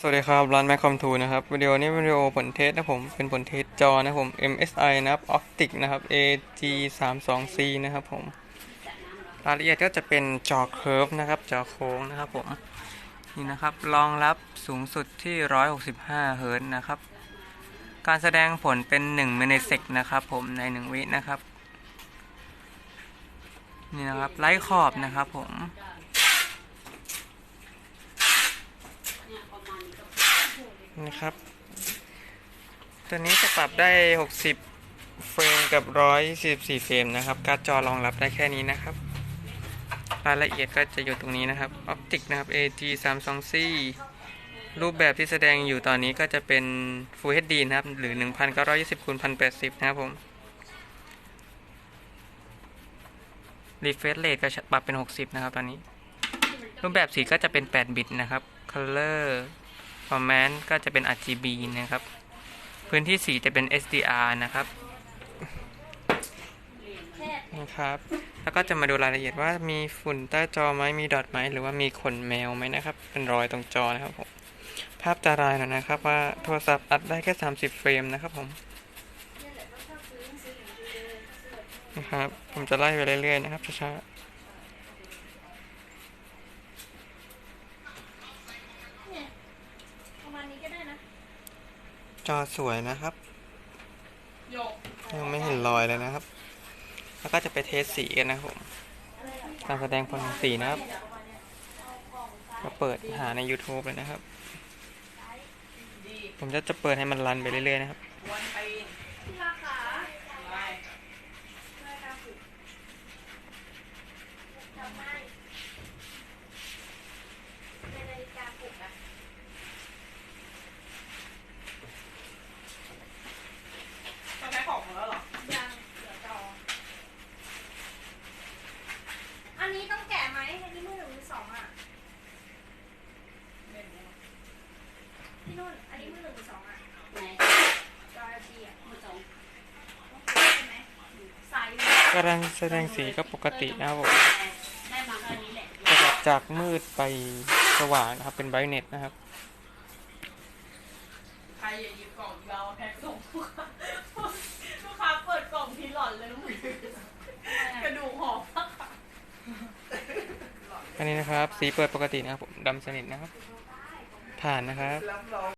สวัสดีครับร้านแมคคอมทูนะครับวิดีโอนี้เป็นวิดีโอผลเทสนะผมเป็นผลเทสจอนะผม MSI นะครับ Optic นะครับ AG 3 2 C นะครับผมรายละเอียดก็จะเป็นจอเคิร์ฟนะครับ จอโค้งนะครับผมนี่นะครับรองรับสูงสุดที่ 165 เฮิรตนะครับ การแสดงผลเป็น1มิลลิเซกนะครับผมใน 1 วินะครับ นี่นะครับไล่ขอบนะครับผม นะครับ ตัวนี้จะปรับได้ 60 เฟรมกับ 144 เฟรมนะครับ การ์ดจอรองรับได้แค่นี้นะครับ รายละเอียดก็จะอยู่ตรงนี้นะครับ ออปติกนะครับ AG 3 2 C รูปแบบที่แสดงอยู่ตอนนี้ก็จะเป็น Full HD นะครับ หรือ 1920คูณ1080 นะครับผม Refresh Rate ก็ปรับเป็น 60 นะครับตอนนี้ รูปแบบสีก็จะเป็น 8 บิตนะครับ Color ฟอร์แมนก็จะเป็น RGB นะครับ พื้นที่สีจะเป็น SDR นะครับนะครับ แล้วก็จะมาดูรายละเอียดว่ามีฝุ่นใต้จอไหมมีดอทไหมหรือว่ามีขนแมวไหมนะครับ เป็นรอยตรงจอนะครับผม ภาพตารายหน่อยนะครับว่าโทรศัพท์อัดได้แค่ 30 เฟรมนะครับผมนะครับ ผมจะไล่ไปเรื่อยๆนะครับช้าๆ จอสวยนะครับโยกยังไม่เห็นรอยเลยนะครับ แล้วก็จะไปเทสสีกันนะครับผมการแสดงผลของสีนะครับ ก็เปิดหาใน YouTube เลยนะครับ ผมจะจะเปิดให้มันรันไปเรื่อยๆนะครับวันไปที่ราคาไป รายการฝึกทำให้ในนาฬิกาปลุกอะ ต้องใช้ของแล้วเหรอ ยังเหลือจอ อันนี้ต้องแกะไหมอันนี้มือหนึ่งมื อสองอะพี่นุ่น อันนี้มือหนึ่งมือสองอะไหนจอ LG อะมือสองต้องซื้อใช่ไหมสายอยู่การแสดงสีก็ปกตินะครับผมได้มาก็อันนี้แหละจะแบจากมืดไปสว่างนะครับ เป็นไบรท์เน็ตนะครับ ใครอย่าหยิบกล่องเราแพ็คส่งลูกค้าลูกค้าเปิดกล่องทีหล่อนเลยน้องหมูกระดูกหอมมากค่ะ อันนี้นะครับ สีเปิดปกตินะครับผมดำสนิทนะครับ ผ่านนะครับ